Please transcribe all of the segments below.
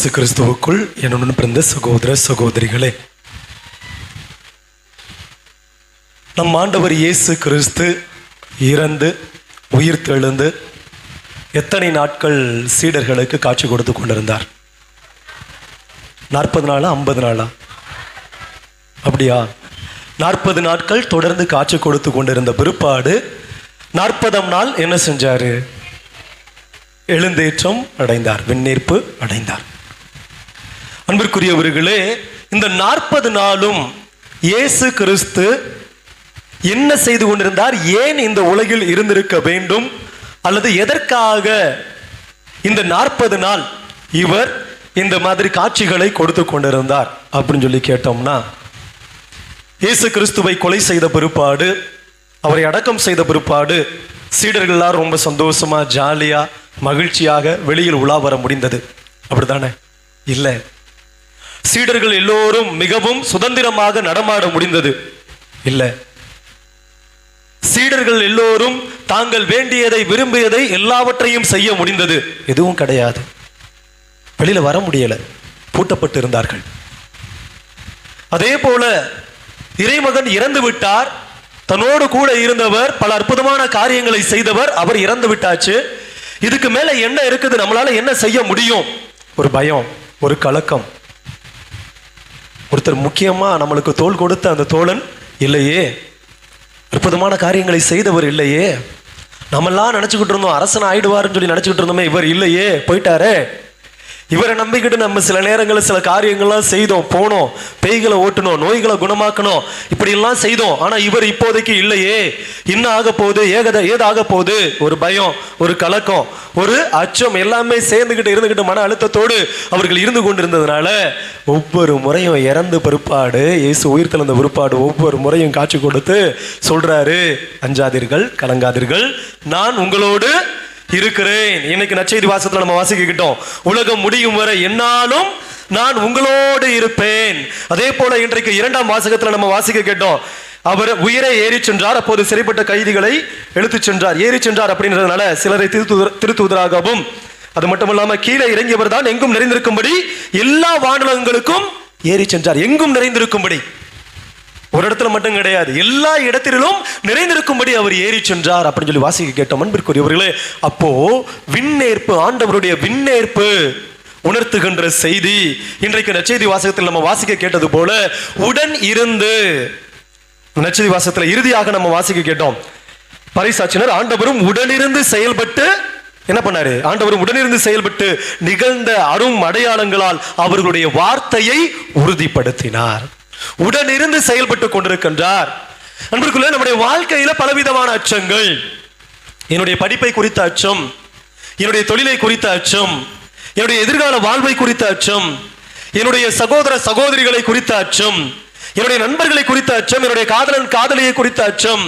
இயேசு கிறிஸ்துவுக்குள் என்னுடன் பிறந்த சகோதர சகோதரிகளே நம் ஆண்டவர் இயேசு கிறிஸ்து இறந்து உயிர் தெழுந்து எத்தனை நாட்கள் சீடர்களுக்கு காட்சி கொடுத்து கொண்டிருந்தார்? நாற்பது நாளா ஐம்பது நாளா? அப்படியா? நாற்பது நாட்கள் தொடர்ந்து காட்சி கொடுத்து கொண்டிருந்த பிற்பாடு நாற்பதாம் நாள் என்ன செஞ்சாரு? எழுந்தேற்றம் அடைந்தார் விண்ணேற்பு அடைந்தார். அன்பிற்குரியவர்களே இந்த நாற்பது நாளும் இயேசு கிறிஸ்து என்ன செய்து கொண்டிருந்தார்? ஏன் இந்த உலகில் இருந்திருக்க வேண்டும்? அல்லது எதற்காக இந்த நாற்பது நாள் இவர் இந்த மாதிரி காட்சிகளை கொடுத்து கொண்டிருந்தார் அப்படின்னு சொல்லி கேட்டோம்னா இயேசு கிறிஸ்துவை கொலை செய்த பிற்பாடு அவரை அடக்கம் செய்த பிற்பாடு சீடர்கள் ரொம்ப சந்தோஷமா ஜாலியா மகிழ்ச்சியாக வெளியில் உலா வர முடிந்தது. அப்படிதானே இல்லை. சீடர்கள் எல்லோரும் மிகவும் சுதந்திரமாக நடமாட முடிந்தது. இல்லை. சீடர்கள் எல்லோரும் தாங்கள் வேண்டியதை விரும்பியதை எல்லாவற்றையும் செய்ய முடிந்தது. எதுவும் கிடையாது. வெளியில வர முடியல. பூட்டப்பட்டு இருந்தார்கள் அதே போல இறைமகன் இறந்து விட்டார். தன்னோடு கூட இருந்தவர் பல அற்புதமான காரியங்களை செய்தவர் அவர் இறந்து விட்டாச்சு. இதுக்கு மேல என்ன இருக்குது? நம்மளால என்ன செய்ய முடியும்? ஒரு பயம் ஒரு கலக்கம். ஒருத்தர் முக்கியமாக நம்மளுக்கு தோல் கொடுத்த அந்த தோழன் இல்லையே? அற்புதமான காரியங்களை செய்தவர் இல்லையே? நம்மெல்லாம் நினச்சிக்கிட்டு இருந்தோம் அரசன் ஆயிடுவாருன்னு சொல்லி நினச்சிக்கிட்டு இருந்தோமே இவர் இல்லையே? போயிட்டாரே? இவரை நம்பிக்கிட்டு நம்ம சில நேரங்களில் சில காரியங்கள்லாம் செய்தோம் போனோம் பேய்களை ஓட்டணும் நோய்களை குணமாக்கணும் இப்படிலாம் செய்தோம். ஆனால் இவர் இப்போதைக்கு இல்லையே. இன்னும் ஆக போகுது? ஏகத ஏதாக போகுது? ஒரு பயம் ஒரு கலக்கம் ஒரு அச்சம் எல்லாமே சேர்ந்துக்கிட்டு இருந்துக்கிட்டு மன அழுத்தத்தோடு அவர்கள் இருந்து கொண்டிருந்ததுனால ஒவ்வொரு முறையும் இறந்து பிற்பாடு இயேசு உயிர் தெழுந்த பிற்பாடு ஒவ்வொரு முறையும் காட்சி கொடுத்து சொல்றாரு அஞ்சாதீர்கள் கலங்காதீர்கள். நான் உங்களோடு இருக்கிறேன். இன்னைக்கு நச்செய்தி வாசத்துல நம்ம வாசிக்கிட்டோம் உலகம் முடியும் வரை என்னாலும் நான் உங்களோடு இருப்பேன். அதே போல இன்றைக்கு இரண்டாம் வாசகத்துல நம்ம வாசிக்க கேட்டோம் அவர் உயிரை ஏறி சென்றார். அப்போது சிறைப்பட்ட கைதிகளை எடுத்து சென்றார். ஏறி சென்றார் அப்படின்றதுனால சிலரை திருத்து திருத்துவதற்காகவும் அது மட்டும் இல்லாம கீழே இறங்கியவர் தான் எங்கும் நிறைந்திருக்கும்படி எல்லா வானலங்களுக்கும் ஏறி சென்றார். எங்கும் நிறைந்திருக்கும்படி. ஒரு இடத்துல மட்டும் கிடையாது. எல்லா இடத்திலும் நிறைந்திருக்கும்படி அவர் ஏறி சென்றார் அப்படின்னு சொல்லி வாசிக்க கேட்டோம். அன்பிற்குரியவர்களே அப்போ விண்ணேற்பு ஆண்டவருடைய விண்ணேற்பு உணர்த்துகின்ற செய்தி. இன்றைக்கு நச்செய்தி வாசகத்தில் நம்ம வாசிக்க கேட்டது போல உடன் இருந்து. நச்செய்தி வாசகத்துல இறுதியாக நம்ம வாசிக்க கேட்டோம். பரிசாட்சினர் ஆண்டவரும் உடனிருந்து செயல்பட்டு என்ன பண்ணாரு? ஆண்டவரும் உடனிருந்து செயல்பட்டு நிகழ்ந்த அரும் அடையாளங்களால் அவர்களுடைய வார்த்தையை உறுதிப்படுத்தினார். உடனிருந்து செயல்பட்டு கொண்டிருக்கின்றார். அன்பிற்குள்ள நம்முடைய வாழ்க்கையில பலவிதமான அச்சங்கள். என்னுடைய படிப்பை குறித்த அச்சம் என்னுடைய தொழிலை குறித்த அச்சம் என்னுடைய எதிர்கால வாழ்வை குறித்த அச்சம் என்னுடைய சகோதர சகோதரிகளை குறித்த அச்சம் என்னுடைய நண்பர்களை குறித்த அச்சம் என்னுடைய காதலன் காதலியை குறித்த அச்சம்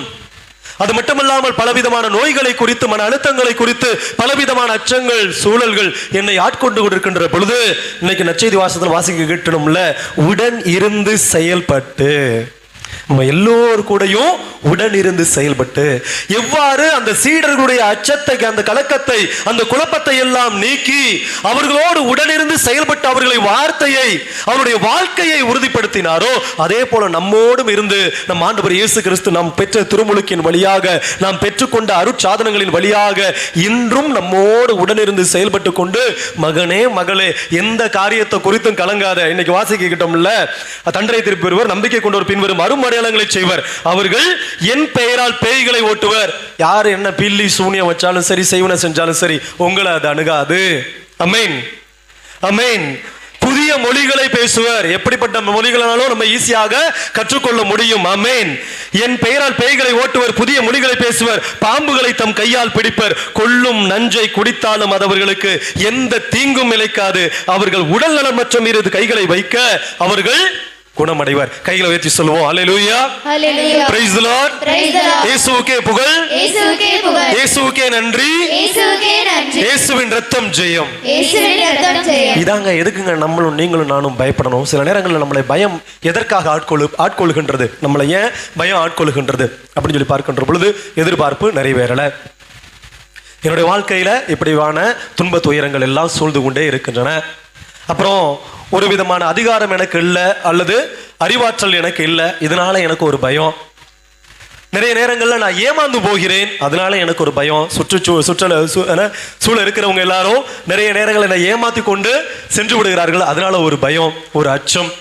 அது மட்டுமல்லாமல் பலவிதமான நோய்களை குறித்து மன அழுத்தங்களை குறித்து பலவிதமான அச்சங்கள் சூழல்கள் என்னை ஆட்கொண்டு கொண்டிருக்கின்ற பொழுது இன்னைக்கு நச்செய்தி வாசத்தில் வாசிக்க கேட்டணும்ல உடன் இருந்து செயல்பட்டு. நம்ம எல்லோரு கூடயும் உடன் இருந்து செயல்பட்டு எவ்வாறு அந்த சீடர்களுடைய அச்சத்தை அந்த கலக்கத்தை அந்த குழப்பத்தை எல்லாம் நீக்கி அவர்களோடு உடனிருந்து செயல்பட்டு அவர்களை வார்த்தையை அவருடைய வாழ்க்கையை உறுதிப்படுத்தினாரோ அதே போல நம்மோடும் இருந்து நம் ஆண்டவர் இயேசு கிறிஸ்து நாம் பெற்ற திருமுழுக்கின் வழியாக நாம் பெற்றுக்கொண்ட அருட்சாதனங்களின் வழியாக இன்றும் நம்மோடு உடனிருந்து செயல்பட்டு கொண்டு மகனே மகளே எந்த காரியத்தை குறித்தும் கலங்காத இன்னைக்கு வாசிக்கிட்டோம்ல தண்டனை திருப்பி வருவர் நம்பிக்கை கொண்டவர் பின்வரும் அடையாளங்களை செய்வர். அவர்கள் என் பெயரால் பேய்களை ஓட்டுவர். யார் என்ன பில்லி சூனியம் வச்சாலும் சரி செய்வன செஞ்சாலும் சரி உங்களை அது அணுகாது. அமேன். அமேன். புதிய மொழிகளை பேசுவர். எப்படிப்பட்ட மொழிகளாலும் நம்ம ஈஸியாக கற்றுக்கொள்ள முடியும். அமேன். என் பெயரால் பேய்களை ஓட்டுவர் புதிய மொழிகளை பேசுவர். பாம்புகளை தம் கையால் பிடிப்பர். கொள்ளும் நஞ்சை குடித்தாலும் அது அவர்களுக்கு எந்த தீங்கும் இழைக்காது அவர்கள் உடல் நலம் மற்றும் மீது கைகளை வைக்க அவர்கள் குணமடைவர். கைகளை உயர்த்தி சொல்லுவோம். The Lord Praise the Lord. இயேசுவுக்கே புகழ். இயேசுவுக்கே புகழ். இயேசுவுக்கே நன்றி. இயேசுவுக்கே நன்றி. இயேசுவின் ரத்தம் ஜெயம். இயேசுவின் ரத்தம் ஜெயம். இதாங்க எதுக்குங்க நம்மளும் நீங்களும் நானும் பயப்படணும்? சில நேரங்களில் நம்மளை பயம் எதற்காக ஆட்கொள்ளு ஆட்கொள்ளுகின்றது? நம்மளை ஏன் பயம் ஆட்கொள்ளுகின்றது? அப்படின்னு சொல்லி பார்க்கின்ற பொழுது எதிர்பார்ப்பு நிறைவேறல. என்னுடைய வாழ்க்கையில இப்படிவான துன்ப துயரங்கள் எல்லாம் சூழ்ந்து கொண்டே இருக்கின்றன. அப்புறம் ஒரு விதமான அதிகாரம் எனக்கு இல்லை அல்லது அறிவாற்றல் எனக்கு இல்லை இதனால எனக்கு ஒரு பயம். நிறைய நேரங்களில் நான் ஏமாந்து போகிறேன் அதனால எனக்கு ஒரு பயம். சுற்றுச்சூ சுற்றல சு- சூழ இருக்கிறவங்க எல்லாரும் நிறைய நேரங்களில் என்னை ஏமாத்தி கொண்டு சென்று விடுகிறார்கள் அதனால ஒரு பயம் ஒரு அச்சம்.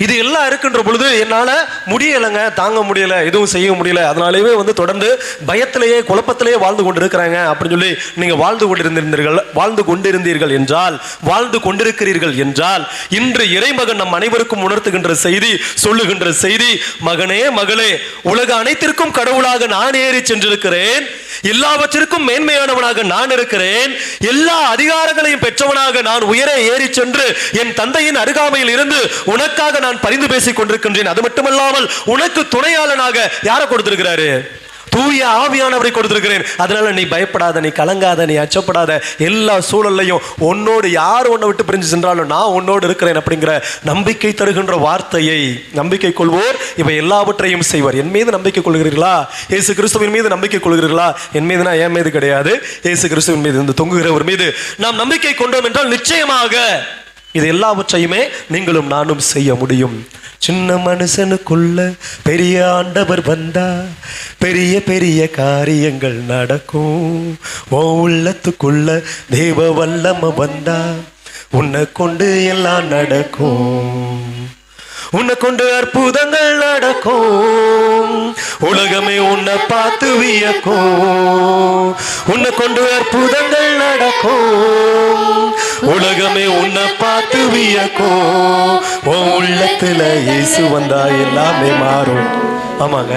இது எல்லாம் இருக்குன்ற பொழுது என்னால முடியலைங்க தாங்க முடியல எதுவும் செய்ய முடியல. அதனாலேயே வந்து தொடர்ந்து பயத்திலேயே குழப்பத்திலேயே வாழ்ந்து கொண்டு இருக்கிறாங்க அப்படின்னு சொல்லி நீங்க வாழ்ந்து கொண்டிருந்திருந்தீர்கள் வாழ்ந்து கொண்டிருந்தீர்கள் என்றால் வாழ்ந்து கொண்டிருக்கிறீர்கள் என்றால் இன்று இறைமகன் நம் அனைவருக்கும் உணர்த்துகின்ற செய்தி சொல்லுகின்ற செய்தி மகனே மகளே உலக அனைத்திற்கும் கடவுளாக நான் ஏறி சென்றிருக்கிறேன் எல்லாவற்றிற்கும் மேன்மையானவனாக நான் இருக்கிறேன் எல்லா அதிகாரங்களையும் பெற்றவனாக நான் உயர ஏறி சென்று என் தந்தையின் அருகாமையில் இருந்து உனக்காக நான் பரிந்து பேசிக் கொண்டிருக்கின்றேன். அது மட்டுமல்லாமல் உனக்கு துணையாளனாக யாரை கொடுத்திருக்கிறாரு? தூய ஆவியானவரை கொடுத்திருக்கிறேன். அதனால நீ பயப்படாத நீ கலங்காத நீ அச்சப்படாத. எல்லா சூழல்லையும் உன்னோடு யார் உன்னை விட்டு பிரிஞ்சு சென்றாலும் நான் உன்னோடு இருக்கிறேன் அப்படிங்கிற நம்பிக்கை தருகின்ற வார்த்தையை நம்பிக்கை கொள்வோர். இவை எல்லாவற்றையும் செய்வார். என் மீது நம்பிக்கை கொள்கிறீர்களா? ஏசு கிறிஸ்துவின் மீது நம்பிக்கை கொள்கிறீர்களா? என் மீதுனா என் மீது கிடையாது. ஏசு கிறிஸ்துவின் மீது இந்த தொங்குகிறவர் மீது நாம் நம்பிக்கை கொண்டோம் என்றால் நிச்சயமாக இது எல்லாவற்றையுமே நீங்களும் நானும் செய்ய முடியும். சின்ன மனுஷனுக்குள்ள பெரிய ஆண்டவர் வந்தா பெரிய பெரிய காரியங்கள் நடக்கும். ஓ உள்ளத்துக்குள்ள தெய்வ வல்லம வந்தா உன்னை கொண்டு எல்லாம் நடக்கும். உன்னை கொண்டு அற்புதங்கள் நடக்கும். உலகமே உன்னை பார்த்து வியக்கும். உன்னை கொண்டு அற்புதங்கள் நடக்கும். உலகமே உன்னை பார்த்து வியக்கும். உன் உள்ளத்துல இயேசு வந்தா எல்லாமே மாறும். ஆமாங்க.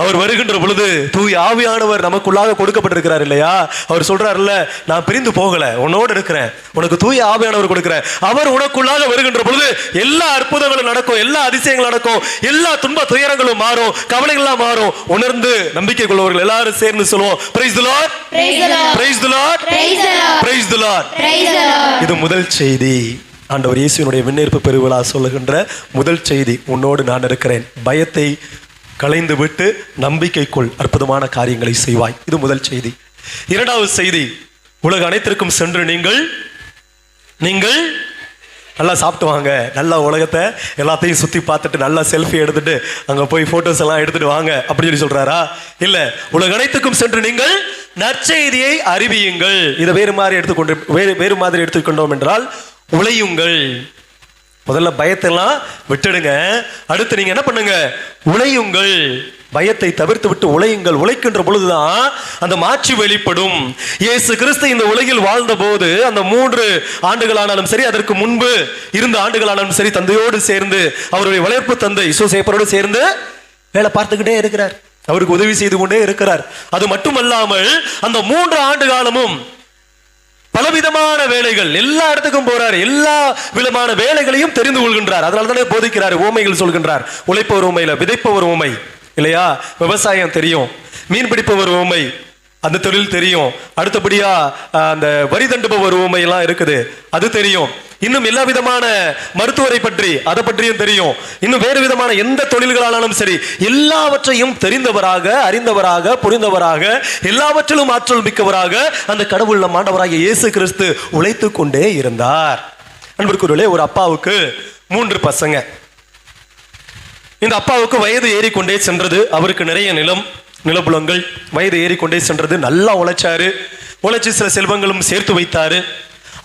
அவர் வருகின்ற பொழுது தூய் ஆவியானவர் நமக்குள்ளாக கொடுக்கப்பட்டிருக்கிறார் இல்லையா? அவர் சொல்றாருல்ல நான் பிரிந்து போகல உன்னோடு இருக்கிறேன். உனக்கு தூய ஆவியானவர் கொடுக்கிறேன். அவர் உனக்குள்ளாக வருகின்ற பொழுது எல்லா அற்புதங்களும் நடக்கும் எல்லா அதிசயங்களும் நடக்கும் எல்லா துன்ப துயரங்களும் மாறும் கவலைகள்லாம் மாறும். உணர்ந்து நம்பிக்கை கொள்வர்கள் எல்லாரும் சேர்ந்து சொல்லுவோம் praise the Lord. Praise the Lord. Praise the Lord. இது முதல் செய்தி. ஆண்டவர் இயேசுவினுடைய விண்ணேற்பு பெருவிழா சொல்லுகின்ற முதல் செய்தி உன்னோடு நான் இருக்கிறேன். பயத்தை களைந்து விட்டு நம்பிக்கைக்குள் அற்புதமான காரியங்களை செய்வாய். இது முதல் செய்தி. இரண்டாவது செய்தி. உலக அனைத்திற்கும் சென்று நீங்கள் நீங்கள் நல்லா சாப்பிட்டு வாங்க. நல்லா உலகத்தை எல்லாத்தையும் சுத்தி பார்த்துட்டு நல்லா செல்ஃபி எடுத்துட்டு அங்க போய் போட்டோஸ் எல்லாம் எடுத்துட்டு வாங்க அப்படின்னு சொல்லி சொல்றாரா? இல்ல. உலக அனைத்துக்கும் சென்று நீங்கள் நற்செய்தியை அறிவியுங்கள். இதை வேறு மாதிரி எடுத்துக்கொண்டு வேறு வேறு மாதிரி எடுத்துக்கொண்டோம் என்றால் உழையுங்கள். முதல்ல பயத்தெல்லாம் விட்டுடுங்க. அடுத்து நீங்க என்ன பண்ணுங்க? உழையுங்கள். பயத்தை தவிர்த்து விட்டு உழையுங்கள். உழைக்கின்ற பொழுதுதான் அந்த மாற்றி வெளிப்படும். இயேசு கிறிஸ்து இந்த உலகில் வாழ்ந்த போது அந்த மூன்று ஆண்டுகளானாலும் சரி அதற்கு முன்பு இருந்த ஆண்டுகளானாலும் சரி தந்தையோடு சேர்ந்து அவருடைய வளர்ப்பு தந்தை இசோசேப்பரோடு சேர்ந்து வேலை பார்த்துக்கிட்டே இருக்கிறார். அவருக்கு உதவி செய்து கொண்டே இருக்கிறார். அது மட்டுமல்லாமல் அந்த மூன்று ஆண்டு காலமும் பலவிதமான வேலைகள். எல்லா இடத்துக்கும் போறார். எல்லா விதமான வேலைகளையும் தெரிந்து கொள்கின்றார். அதனால தானே போதிக்கிறார் ஓமைகள் சொல்கின்றார். உழைப்பவர் ஊமையில விதைப்பவர் ஊமை இல்லையா? விவசாயம் தெரியும். மீன் பிடிப்பவர் ஊமை அந்த தொழில் தெரியும். அடுத்தபடியா அந்த வரி தண்டுபவர் ஊமை எல்லாம் இருக்குது. அது தெரியும். இன்னும் எல்லா விதமான மருத்துவரை பற்றி அதை பற்றியும் தெரியும். இன்னும் வேறு விதமான எந்த தொழில்களானாலும் சரி எல்லாவற்றையும் தெரிந்தவராக அறிந்தவராக புரிந்தவராக எல்லாவற்றிலும் ஆற்றல் மிக்கவராக அந்த கடவுள் மாண்டவராக இயேசு கிறிஸ்து உழைத்து கொண்டே இருந்தார். அன்பிற்குரியவர்களே ஒரு அப்பாவுக்கு மூன்று பசங்க. இந்த அப்பாவுக்கு வயது ஏறிக்கொண்டே சென்றது. அவருக்கு நிறைய நிலம் நிலப்புலங்கள். வயது ஏறிக்கொண்டே சென்றது. நல்லா உழைச்சாரு. உழைச்சி சில செல்வங்களும் சேர்த்து வைத்தாரு.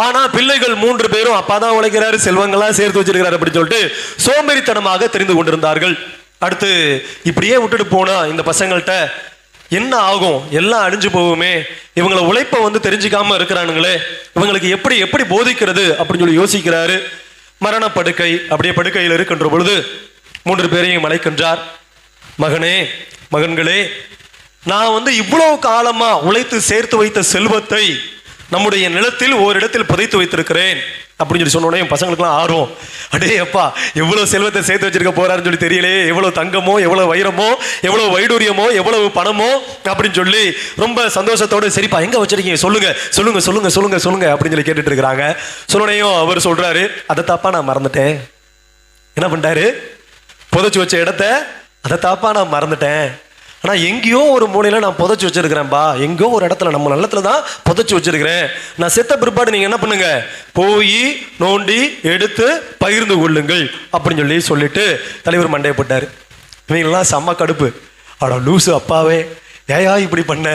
ஆனா பிள்ளைகள் மூன்று பேரும் அப்பா தான் உழைக்கிறாரு செல்வங்களா சேர்த்து வச்சிருக்கிறாரு அப்படின்னு சொல்லிட்டு சோம்பேறித்தனமாக தெரிந்து கொண்டிருந்தார்கள். அடுத்து இப்படியே விட்டுட்டு போனா இந்த பசங்கள்கிட்ட என்ன ஆகும்? எல்லாம் அழிஞ்சு போகுமே. இவங்களை உழைப்பை வந்து தெரிஞ்சுக்காம இருக்கிறானுங்களே. இவங்களுக்கு எப்படி எப்படி போதிக்கிறது அப்படின்னு சொல்லி யோசிக்கிறாரு. மரணப்படுக்கை அப்படியே படுக்கையில் இருக்கின்ற பொழுது மூன்று பேரையும் அழைக்கின்றார். மகனே மகன்களே நான் வந்து இவ்வளவு காலமா உழைத்து சேர்த்து வைத்த செல்வத்தை நம்முடைய நிலத்தில் ஓரிடத்தில் புதைத்து வைத்திருக்கிறேன். அப்படின்னு சொல்லி சொன்ன உடனே என் பசங்களுக்குலாம் ஆர்வம். அடே அப்பா எவ்வளவு செல்வத்தை சேர்த்து வச்சிருக்க போறாருன்னு சொல்லி தெரியலையே எவ்வளவு தங்கமோ எவ்வளவு வைரமோ எவ்வளவு வைடூரியமோ எவ்வளவு பணமோ அப்படின்னு சொல்லி ரொம்ப சந்தோஷத்தோட சரிப்பா எங்க வச்சிருக்கீங்க? சொல்லுங்க சொல்லுங்க சொல்லுங்க சொல்லுங்க சொல்லுங்க அப்படின்னு சொல்லி கேட்டுட்டு இருக்கிறாங்க. சொன்னோடனையும் அவர் சொல்றாரு அதை தாப்பா நான் மறந்துட்டேன். என்ன பண்ணிட்டாரு? புதைச்சு வச்ச இடத்த அதை தாப்பா நான் மறந்துட்டேன். ஆனால் எங்கேயோ ஒரு மூலையில் நான் புதைச்சி வச்சிருக்கிறேன்பா. எங்கேயோ ஒரு இடத்துல நம்ம நல்லத்துல தான் புதைச்சி வச்சிருக்கிறேன். நான் செத்த பிற்பாடு நீங்கள் என்ன பண்ணுங்க? போய் நோண்டி எடுத்து பகிர்ந்து கொள்ளுங்கள் அப்படின்னு சொல்லி சொல்லிட்டு தலைவர் மண்டையை போட்டார். இவங்கெல்லாம் செம்ம கடுப்பு. அட லூசு அப்பாவே. ஏயா இப்படி பண்ண?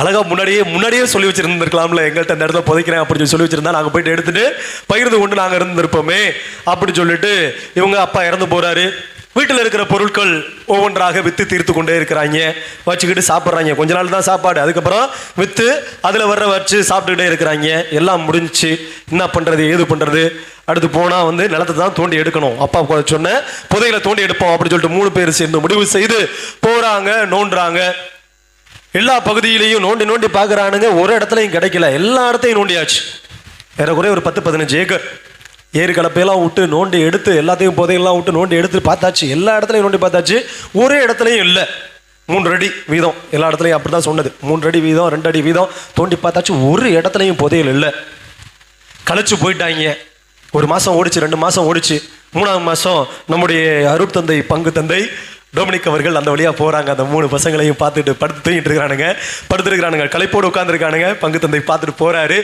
அழகா முன்னாடியே முன்னாடியே சொல்லி வச்சிருந்துருக்கலாம்ல. எங்கள்கிட்ட இந்த இடத்துல புதைக்கிறேன் அப்படின்னு சொல்லி வச்சிருந்தா நாங்கள் போயிட்டு எடுத்துட்டு பகிர்ந்து கொண்டு நாங்கள் இருந்திருப்போமே அப்படின்னு சொல்லிட்டு இவங்க அப்பா இறந்து போறாரு. வீட்டில் இருக்கிற பொருட்கள் ஒவ்வொன்றாக விற்று தீர்த்து கொண்டே இருக்கிறாங்க. வச்சுக்கிட்டு சாப்பிட்றாங்க. கொஞ்ச நாள் தான் சாப்பாடு. அதுக்கப்புறம் விற்று அதில் வர்ற வச்சு சாப்பிட்டுக்கிட்டே இருக்கிறாங்க. எல்லாம் முடிஞ்சு என்ன பண்ணுறது ஏது பண்ணுறது அடுத்து போனால் வந்து நிலத்தை தான் தோண்டி எடுக்கணும். அப்பா சொன்ன புதையில தோண்டி எடுப்போம் அப்படின்னு சொல்லிட்டு மூணு பேர் சேர்ந்து முடிவு செய்து போகிறாங்க நோண்டுறாங்க. எல்லா பகுதியிலையும் நோண்டி நோண்டி பார்க்குறானுங்க. ஒரு இடத்துலையும் கிடைக்கல. எல்லா இடத்தையும் நோண்டியாச்சு. ஏறக்குறைய ஒரு பத்து பதினஞ்சு ஏக்கர். ஏறு கலப்பையெல்லாம் விட்டு நோண்டி எடுத்து எல்லாத்தையும் புதையெல்லாம் விட்டு நோண்டி எடுத்து பார்த்தாச்சு. எல்லா இடத்துலையும் நோண்டி பார்த்தாச்சு. ஒரே இடத்துலையும் இல்லை. மூன்று அடி வீதம். எல்லா இடத்துலையும் அப்படி தான் சொன்னது. மூன்று அடி வீதம் ரெண்டு அடி வீதம் தோண்டி பார்த்தாச்சு. ஒரு இடத்துலையும் புதையல் இல்லை. கழிச்சு போயிட்டாங்க. ஒரு மாதம் ஓடிச்சு ரெண்டு மாதம் ஓடிச்சு. மூணாவது மாதம் நம்முடைய அருட்தந்தை பங்கு தந்தை டொமினிக் அவர்கள் அந்த வழியாக போகிறாங்க அந்த மூணு பசங்களையும் பார்த்துட்டு படுத்து தூங்கிட்டு இருக்கிறானுங்க. படுத்துருக்கிறானுங்க. களைப்போடு உட்காந்துருக்கானுங்க பங்கு தந்தை பார்த்துட்டு போகிறாரு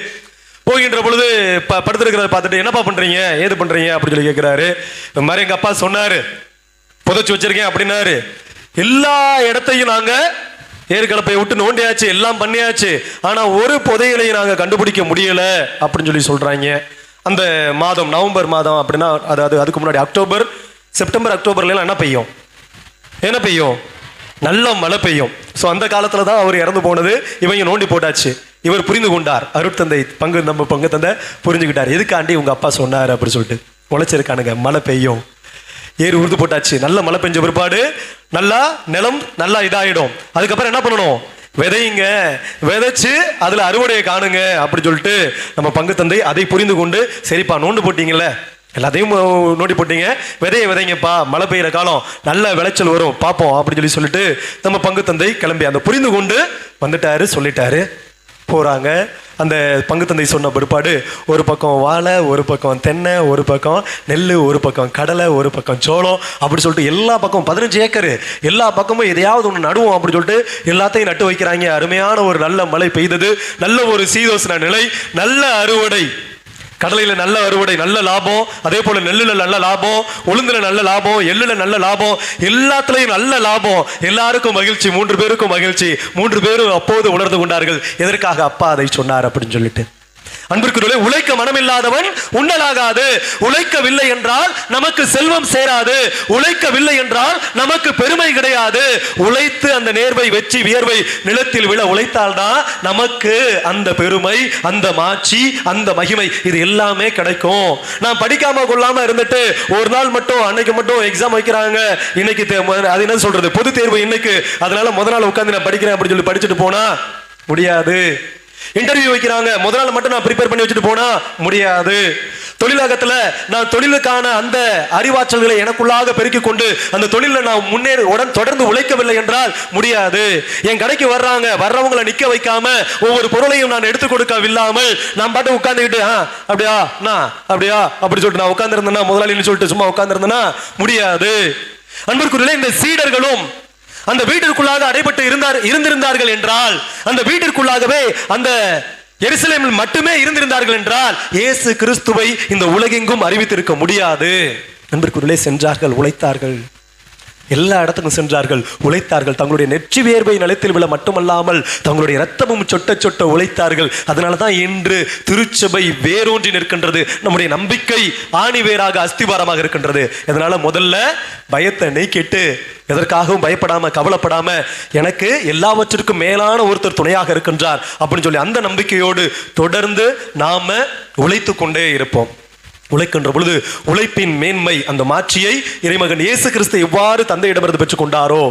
போகின்ற பொழுது ப படுத்துருக்கிறத பார்த்துட்டு என்னப்பா பண்றீங்க? ஏது பண்றீங்க? அப்படின்னு சொல்லி கேட்கிறாரு. இந்த மாதிரி எங்க அப்பா சொன்னாரு. புதைச்சு வச்சிருக்கேன் அப்படின்னாரு. எல்லா இடத்தையும் நாங்க ஏற்கலப்பை விட்டு நோண்டியாச்சு எல்லாம் பண்ணியாச்சு. ஆனா ஒரு புதையலையும் நாங்க கண்டுபிடிக்க முடியல அப்படின்னு சொல்லி சொல்றாங்க. அந்த மாதம் நவம்பர் மாதம் அப்படின்னா அதாவது அதுக்கு முன்னாடி அக்டோபர் செப்டம்பர் அக்டோபர்ல என்ன பெய்யும்? என்ன பெய்யும்? நல்ல மழை பெய்யும். ஸோ அந்த காலத்துல தான் அவர் இறந்து போனது. இவங்க நோண்டி போட்டாச்சு. இவர் புரிந்து கொண்டார். அருட்தந்தை பங்கு நம்ம பங்கு தந்தை புரிஞ்சுக்கிட்டார். எதுக்காண்டி உங்கள் அப்பா சொன்னார் அப்படின்னு சொல்லிட்டு. உழைச்சிருக்கானுங்க. மழை பெய்யும். ஏறு உருது போட்டாச்சு. நல்ல மழை பெஞ்ச பிற்பாடு நல்லா நிலம் நல்லா இதாகிடும் அதுக்கப்புறம் என்ன பண்ணணும்? விதையுங்க விதைச்சு அதில் அறுவடையை காணுங்க அப்படின்னு சொல்லிட்டு நம்ம பங்கு தந்தை அதை புரிந்து கொண்டு சரிப்பா நோண்டு போட்டீங்கல்ல. எல்லாத்தையும் அஹ், நோண்டி போட்டீங்க. விதையை விதைங்கப்பா. மழை பெய்யுற காலம் நல்ல விளைச்சல் வரும். பார்ப்போம் அப்படின்னு சொல்லி சொல்லிட்டு நம்ம பங்கு தந்தை கிளம்பி அந்த புரிந்து கொண்டு வந்துட்டாரு சொல்லிட்டாரு. போகிறாங்க அந்த பங்கு தந்தை சொன்ன பிற்பாடு ஒரு பக்கம் வாழை ஒரு பக்கம் தென்னை ஒரு பக்கம் நெல் ஒரு பக்கம் கடலை ஒரு பக்கம் சோளம் அப்படி சொல்லிட்டு எல்லா பக்கமும் பதினஞ்சு ஏக்கர். எல்லா பக்கமும் எதையாவது ஒன்று நடுவோம் அப்படி சொல்லிட்டு எல்லாத்தையும் நட்டு வைக்கிறாங்க. அருமையான ஒரு நல்ல மழை பெய்தது. நல்ல ஒரு சீதோசன நிலை நல்ல அறுவடை. கடலையில் நல்ல அறுவடை நல்ல லாபம். அதே போல் நெல்லில் நல்ல லாபம் உளுந்தில் நல்ல லாபம் எள்ளில் நல்ல லாபம். எல்லாத்துலேயும் நல்ல லாபம். எல்லாருக்கும் மகிழ்ச்சி மூன்று பேருக்கும் மகிழ்ச்சி. மூன்று பேரும் அப்போது உணர்ந்து கொண்டார்கள். எதற்காக அப்பா அதை சொன்னார் அப்படின்னு சொல்லிட்டு? அன்பிற்குரிய உழைக்க மனமில்லாதவன் உண்ணலாகாது. உழைக்கவில்லை என்றால் நமக்கு செல்வம் சேராது. உழைக்கவில்லை என்றால் நமக்கு பெருமை கிடையாது. உழைத்து அந்த நேர்வை வெற்றி வியர்வை நிலத்தில் விழ உழைத்தால்தான் நமக்கு அந்த பெருமை அந்த மாட்சி அந்த மகிமை இது எல்லாமே கிடைக்கும். நான் படிக்காம கொள்ளாம இருந்துட்டு ஒரு நாள் மட்டும் அன்னைக்கு மட்டும் எக்ஸாம் வைக்கிறாங்க. இன்னைக்கு அது என்ன சொல்றது? பொது தேர்வு இன்னைக்கு. அதனால முத நாள் உட்காந்து நான் படிக்கிறேன் அப்படின்னு சொல்லி படிச்சுட்டு போனா முடியாது. இன்டர்வியூ வைக்கிறாங்க. முதல் நாள் மட்டும் நான் ப்ரிப்பேர் பண்ணி வச்சுட்டு போனா முடியாது. தொழிலகத்துல நான் தொழிலுக்கான அந்த அறிவாற்றல்களை எனக்குள்ளாக பெருக்கிக் கொண்டு அந்த தொழில நான் முன்னேறி உடன் தொடர்ந்து உழைக்கவில்லை என்றால் முடியாது. என் கடைக்கு வர்றாங்க. வர்றவங்களை நிக்க வைக்காம ஒவ்வொரு பொருளையும் நான் எடுத்து கொடுக்கவில்லாமல் நான் பாட்டு உட்கார்ந்துக்கிட்டு ஆ அப்படியா? நான் அப்படியா? அப்படி சொல்லிட்டு நான் உட்காந்துருந்தேன்னா முதலாளின்னு சொல்லிட்டு சும்மா உட்கார்ந்திருந்தேன்னா முடியாது. அன்பிற்குரிய இந்த சீடர்களும் அந்த வீட்டிற்குள்ளாக அடைபட்டு இருந்தார் இருந்திருந்தார்கள் என்றால் அந்த வீட்டிற்குள்ளாகவே அந்த எருசலேமில் மட்டுமே இருந்திருந்தார்கள் என்றால் இயேசு கிறிஸ்துவை இந்த உலகெங்கும் அறிவித்திருக்க முடியாது. அன்பிற்குள்ளே சென்றார்கள் உழைத்தார்கள். எல்லா இடத்துக்கும் சென்றார்கள் உழைத்தார்கள். தங்களுடைய நெற்றி வேர்வை நிலத்தில் விழ மட்டுமல்லாமல் தங்களுடைய ரத்தமும் சொட்ட சொட்ட உழைத்தார்கள். அதனால தான் இன்று திருச்சபை வேரூன்றி நிற்கின்றது. நம்முடைய நம்பிக்கை ஆணி வேராக அஸ்திவாரமாக இருக்கின்றது. இதனால முதல்ல பயத்தை நீக்கிட்டு எதற்காகவும் பயப்படாம கவலைப்படாம எனக்கு எல்லாவற்றிற்கும் மேலான ஒருத்தர் துணையாக இருக்கின்றார் அப்படின்னு சொல்லி அந்த நம்பிக்கையோடு தொடர்ந்து நாம உழைத்து கொண்டே இருப்போம். உழைக்கின்ற பொழுது உழைப்பின் மேன்மை அந்த மாட்சியை இறைமகன் இயேசு கிறிஸ்து எவ்வாறு தந்தையிடமிருந்து பெற்றுக்கொண்டாரோ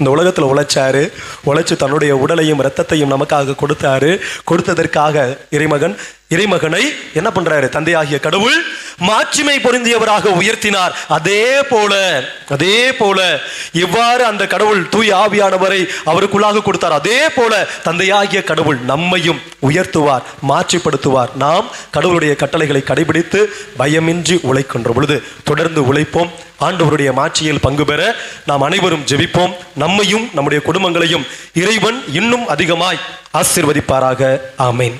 இந்த உலகத்தில் உழைச்சாரு. உழைச்சு தன்னுடைய உடலையும் இரத்தத்தையும் நமக்காக கொடுத்தாரு. கொடுத்ததற்காக இறைமகன் இறைமகனை என்ன பண்றாரு? தந்தையாகிய கடவுள் மாட்சிமை பொருந்தியவராக உயர்த்தினார். அதே போல அதே போல எவ்வாறு அந்த கடவுள் தூய் ஆவியானவரை அவருக்குள்ளாக கொடுத்தார். அதே போல தந்தையாகிய கடவுள் நம்மையும் உயர்த்துவார் மாற்றிப்படுத்துவார் நாம் கடவுளுடைய கட்டளைகளை கடைபிடித்து பயமின்றி உழைக்கின்ற பொழுது தொடர்ந்து உழைப்போம். ஆண்டவருடைய மாட்சியில் பங்கு பெற நாம் அனைவரும் ஜெபிப்போம். நம்மையும் நம்முடைய குடும்பங்களையும் இறைவன் இன்னும் அதிகமாய் ஆசீர்வதிப்பாராக. ஆமேன்.